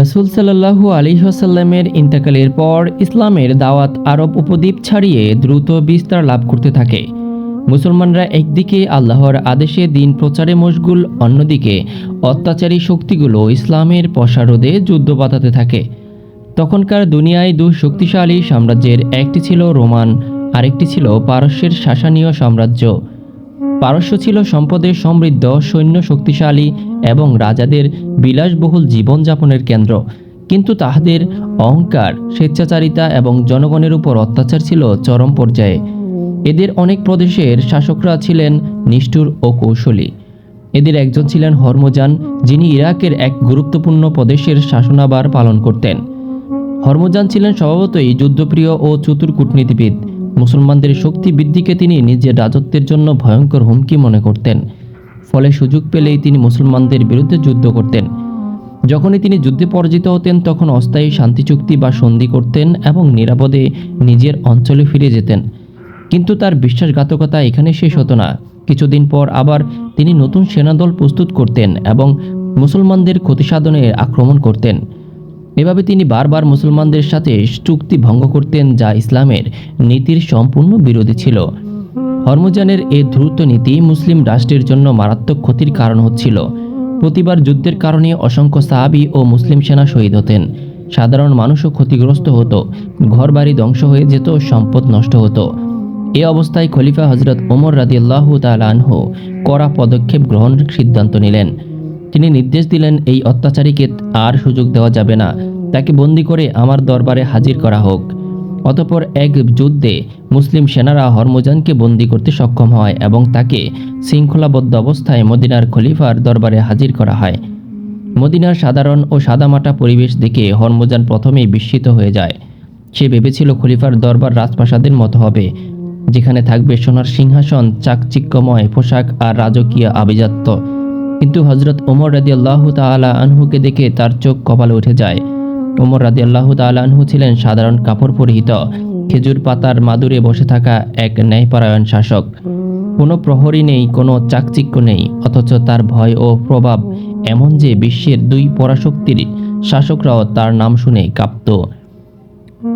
রসুল সাল্লাহু আলিহাসাল্লামের ইন্তেকালের পর ইসলামের দাওয়াত আরব উপদ্বীপ ছাড়িয়ে দ্রুত বিস্তার লাভ করতে থাকে। মুসলমানরা একদিকে আল্লাহর আদেশে দিন প্রচারে মশগুল, অন্যদিকে অত্যাচারী শক্তিগুলো ইসলামের প্রসারদে যুদ্ধ বাঁধাতে থাকে। তখনকার দুনিয়ায় দু শক্তিশালী সাম্রাজ্যের একটি ছিল রোমান, আরেকটি ছিল পারস্যের শাসনীয় সাম্রাজ্য। পারস্য ছিল সম্পদে সমৃদ্ধ, সৈন্য শক্তিশালী এবং রাজাদের বিলাসবহুল জীবনযাপনের কেন্দ্র। কিন্তু তাহাদের অহংকার, স্বেচ্ছাচারিতা এবং জনগণের উপর অত্যাচার ছিল চরম পর্যায়ে। এদের অনেক প্রদেশের শাসকরা ছিলেন নিষ্ঠুর ও কৌশলী। এদের একজন ছিলেন হরমোজান, যিনি ইরাকের এক গুরুত্বপূর্ণ প্রদেশের শাসনাবার পালন করতেন। হরমোজান ছিলেন স্বভাবতই যুদ্ধপ্রিয় ও চতুর কূটনীতিবিদ। মুসলমানদের শক্তি বৃদ্ধিকে তিনি নিজের রাজত্বের জন্য ভয়ঙ্কর হুমকি মনে করতেন। ফলে সুযোগ পেলেই তিনি মুসলমানদের বিরুদ্ধে যুদ্ধ করতেন। যখনই তিনি যুদ্ধে পরাজিত হতেন, তখন অস্থায়ী শান্তি চুক্তি বা সন্ধি করতেন এবং নিরাপদে নিজের অঞ্চলে ফিরে যেতেন। কিন্তু তার বিশ্বাসঘাতকতা এখানে শেষ হতো না। কিছুদিন পর আবার তিনি নতুন সেনাদল প্রস্তুত করতেন এবং মুসলমানদের ক্ষতিসাধনের আক্রমণ করতেন। এভাবে তিনি বারবার মুসলমানদের সাথে চুক্তি ভঙ্গ করতেন, যা ইসলামের নীতির সম্পূর্ণ বিরোধী ছিল। হরমুজানের এই দ্রুত নীতি মুসলিম রাষ্ট্রের জন্য মারাত্মক ক্ষতির কারণ হচ্ছিল। প্রতিবার যুদ্ধের কারণে অসংখ্য সাহাবি ও মুসলিম সেনা শহীদ হতেন। সাধারণ মানুষও ক্ষতিগ্রস্ত হতো। ঘরবাড়ি ধ্বংস হয়ে যেত, সম্পদ নষ্ট হতো। এ অবস্থায় খলিফা হজরত ওমর রাদিয়াল্লাহু তাআলা আনহু কড়া পদক্ষেপ গ্রহণের সিদ্ধান্ত নিলেন। তিনি নির্দেশ দিলেন, এই অত্যাচারীকে আর সুযোগ দেওয়া যাবে না। তাকে বন্দি করে আমার দরবারে হাজির করা হোক। অতপর এক যুদ্ধে মুসলিম সেনারা হরমোজানকে বন্দি করতে সক্ষম হয় এবং তাকে শৃঙ্খলাবদ্ধ অবস্থায় মদিনার খলিফার দরবারে হাজির করা হয়। মদিনার সাধারণ ও সাদামাটা পরিবেশ দেখে হরমোজান প্রথমেই বিস্মিত হয়ে যায়। সে ভেবেছিল খলিফার দরবার রাজপ্রাসাদের মতো হবে, যেখানে থাকবে সোনার সিংহাসন, চাকচিক্যময় পোশাক আর রাজকীয় আভিজাত্য। কিন্তু হজরত ওমর রাদি আল্লাহ তালা আনহুকে দেখে তার চোখ কপালে উঠে যায়। ওমর রাদি আল্লাহ তালা আনহু ছিলেন সাধারণ কাপড় পরিহিত। খেজুর পাতার মাদুরে বসে থাকা এক ন্যায়পরায়ণ শাসক। কোনো প্রহরী নেই, কোনো চাকচিক্য নেই, অথচ তার ভয় ও প্রভাব এমন যে বিশ্বের দুই পরাশক্তির শাসকরাও তার নাম শুনে কাঁপত।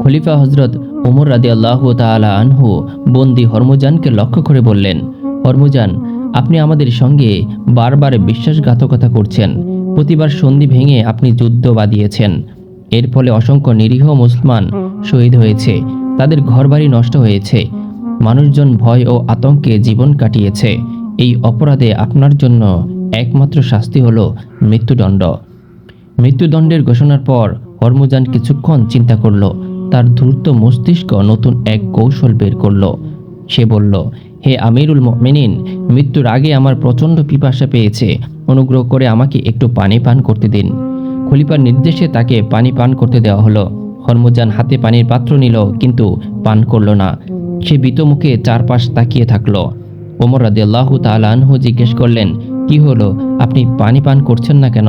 খলিফা হজরত ওমর রাদি আল্লাহ তালা আনহু বন্দি হরমুজানকে লক্ষ্য করে বললেন, হরমুজান, আপনি আমাদের সঙ্গে বারবার বিশ্বাসঘাতকতা করছেন। প্রতিবার সন্ধি ভেঙে আপনি যুদ্ধ বাঁধিয়েছেন। এর ফলে অসংখ্য নিরীহ মুসলমান শহীদ হয়েছে। তাদের ঘরবাড়ি নষ্ট হয়েছে। মানুষজন ভয় ও আতঙ্কে জীবন কাটিয়েছে। এই অপরাধে আপনার জন্য একমাত্র শাস্তি হলো মৃত্যুদণ্ড। মৃত্যুদণ্ডের ঘোষণার পর হরমুজান কিছুক্ষণ চিন্তা করল। তার ধূর্ত মস্তিষ্ক নতুন এক কৌশল বের করল। সে বলল, হে আমিরুল মিনিন মৃত্যুর আগে আমার প্রচণ্ড পিপাসা পেয়েছে। অনুগ্রহ করে আমাকে একটু পানি পান করতে দিন। খলিফার নির্দেশে তাকে পানি পান করতে দেওয়া হলো। হরমুজান হাতে পানির পাত্র নিল, কিন্তু পান করল না। সে বিত মুখে চারপাশ তাকিয়ে থাকল। ওমর রাদিয়াল্লাহু তাআলা আনহু জিজ্ঞেস করলেন, কি হলো? আপনি পানি পান করছেন না কেন?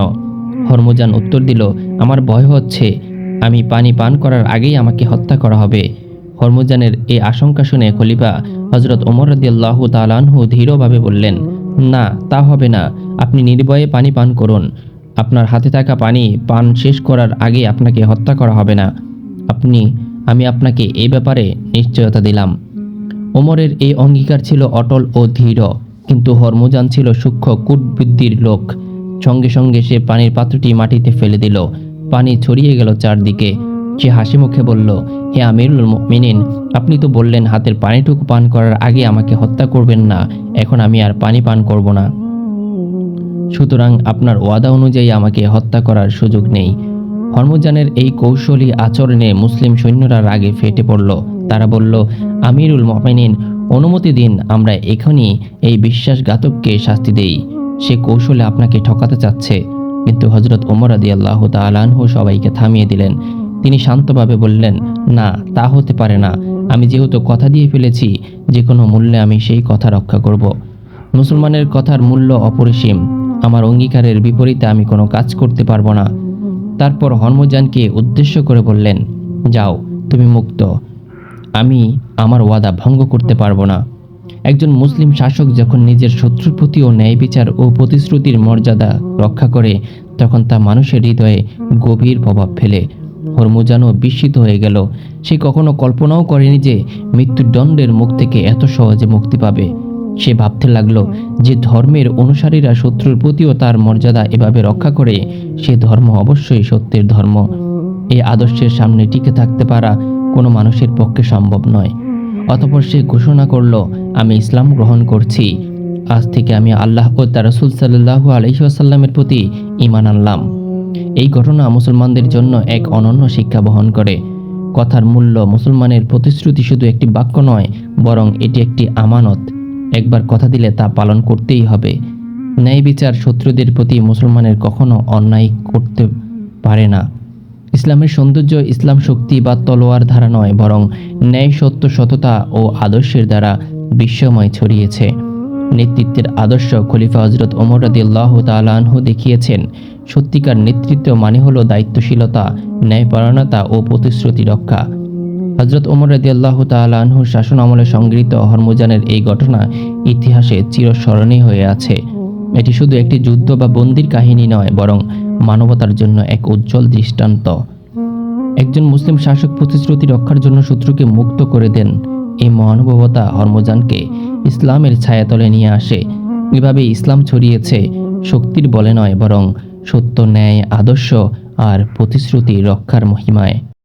হরমুজান উত্তর দিল, আমার ভয় হচ্ছে। আমি পানি পান করার আগেই আমাকে হত্যা করা হবে। হরমুজানের এই আশঙ্কা শুনে খলিফা হজরত ওমর রাদিয়াল্লাহু তালানহু ধীরভাবে বললেন, না, তা হবে না। আপনি নির্ভয়ে পানি পান করুন। আপনার হাতে থাকা পানি পান শেষ করার আগে আপনাকে হত্যা করা হবে না। আপনি, আমি আপনাকে এই ব্যাপারে নিশ্চয়তা দিলাম। ওমরের এই অঙ্গীকার ছিল অটল ও দৃঢ় কিন্তু হরমুজান ছিল সূক্ষ্ম কূটবুদ্ধির লোক। সঙ্গে সঙ্গে সে পানির পাত্রটি মাটিতে ফেলে দিল। পানি ছড়িয়ে গেল চারদিকে। সে হাসি মুখে বলল, হে আমিরুল মিনিন আপনি তো বললেন হাতের পানিটুকু পান করার আগে আমাকে হত্যা করবেন না। এখন আমি আর পানি পান করব না। সুতরাং আপনার ওয়াদা অনুযায়ী আমাকে হত্যা করার সুযোগ নেই। হরমুজানের এই কৌশলী আচরণে মুসলিম সৈন্যরা রাগে ফেটে পড়ল। তারা বলল, আমিরুল মমিনিন, অনুমতি দিন, আমরা এখনই এই বিশ্বাসঘাতককে শাস্তি দেই। সে কৌশলে আপনাকে ঠকাতে চাচ্ছে। কিন্তু হজরত ওমর আদি আল্লাহ তালানহু সবাইকে থামিয়ে দিলেন। তিনি শান্তভাবে বললেন, না, তা হতে পারে না। আমি যেহেতু কথা দিয়ে ফেলেছি, যে কোনো মূল্যে আমি সেই কথা রক্ষা করব। মুসলমানের কথার মূল্য অপরিসীম। আমার অঙ্গীকারের বিপরীতে আমি কোনো কাজ করতে পারব না। তারপর হরমজানকে উদ্দেশ্য করে বললেন, যাও, তুমি মুক্ত। আমি আমার ওয়াদা ভঙ্গ করতে পারব না। একজন মুসলিম শাসক যখন নিজের শত্রুর প্রতি ও ন্যায় বিচার ও প্রতিশ্রুতির মর্যাদা রক্ষা করে, তখন তা মানুষের হৃদয়ে গভীর প্রভাব ফেলে। হরমুজানও বিস্মিত হয়ে গেল। সে কখনো কল্পনাও করেনি যে মৃত্যুদণ্ডের মুখ থেকে এত সহজে মুক্তি পাবে। সে ভাবতে লাগল যে ধর্মের অনুসারীরা শত্রুর প্রতিও তার মর্যাদা এভাবে রক্ষা করে, সে ধর্ম অবশ্যই সত্যের ধর্ম। এই আদর্শের সামনে টিকে থাকতে পারা কোনো মানুষের পক্ষে সম্ভব নয়। অতপর সে ঘোষণা করল, আমি ইসলাম গ্রহণ করছি। আজ থেকে আমি আল্লাহ ও তার রসুল সাল্লাহু আলহিহাসাল্লামের প্রতি ইমান আনলাম। এই ঘটনা মুসলমানদের জন্য এক অনন্য শিক্ষা বহন করে। কথার মূল্য মুসলমানের প্রতিশ্রুতি শুধু একটি বাক্য নয়, বরং এটি একটি আমানত। একবার কথা দিলে তা পালন করতেই হবে। ন্যায় বিচার শত্রুদের প্রতি মুসলমানের কখনো অন্যায় করতে পারে না। ইসলামের সৌন্দর্য ইসলাম শক্তি বা তলোয়ার ধারা নয়, বরং ন্যায়, সত্য, সততা ও আদর্শের দ্বারা বিশ্বময় ছড়িয়েছে। নেতৃত্বের আদর্শ খলিফা হজরত ওমর রাদিয়াল্লাহু তাআলা আনহু দেখিয়েছেন, সত্যিকার নেতৃত্ব মানে হলো দায়িত্বশীলতা, ন্যায়পরায়ণতা ও প্রতিশ্রুতি রক্ষা। হজরত ওমর রাদিয়াল্লাহু আনহুর শাসন আমলে সংগৃহীত হরমুজানের এই ঘটনা ইতিহাসে চিরস্মরণীয় হয়ে আছে। এটি শুধু একটি যুদ্ধ বা বন্দির কাহিনী নয়, বরং মানবতার জন্য এক উজ্জ্বল দৃষ্টান্ত। একজন মুসলিম শাসক প্রতিশ্রুতি রক্ষার জন্য শত্রুকে মুক্ত করে দেন। এই মহানুভবতা হরমজানকে ইসলামের ছায়াতলে নিয়ে আসে। এভাবে ইসলাম ছড়িয়েছে, শক্তির বলে নয়, বরং সত্য, ন্যায়, আদর্শ আর প্রতিশ্রুতি রক্ষার মহিমায়।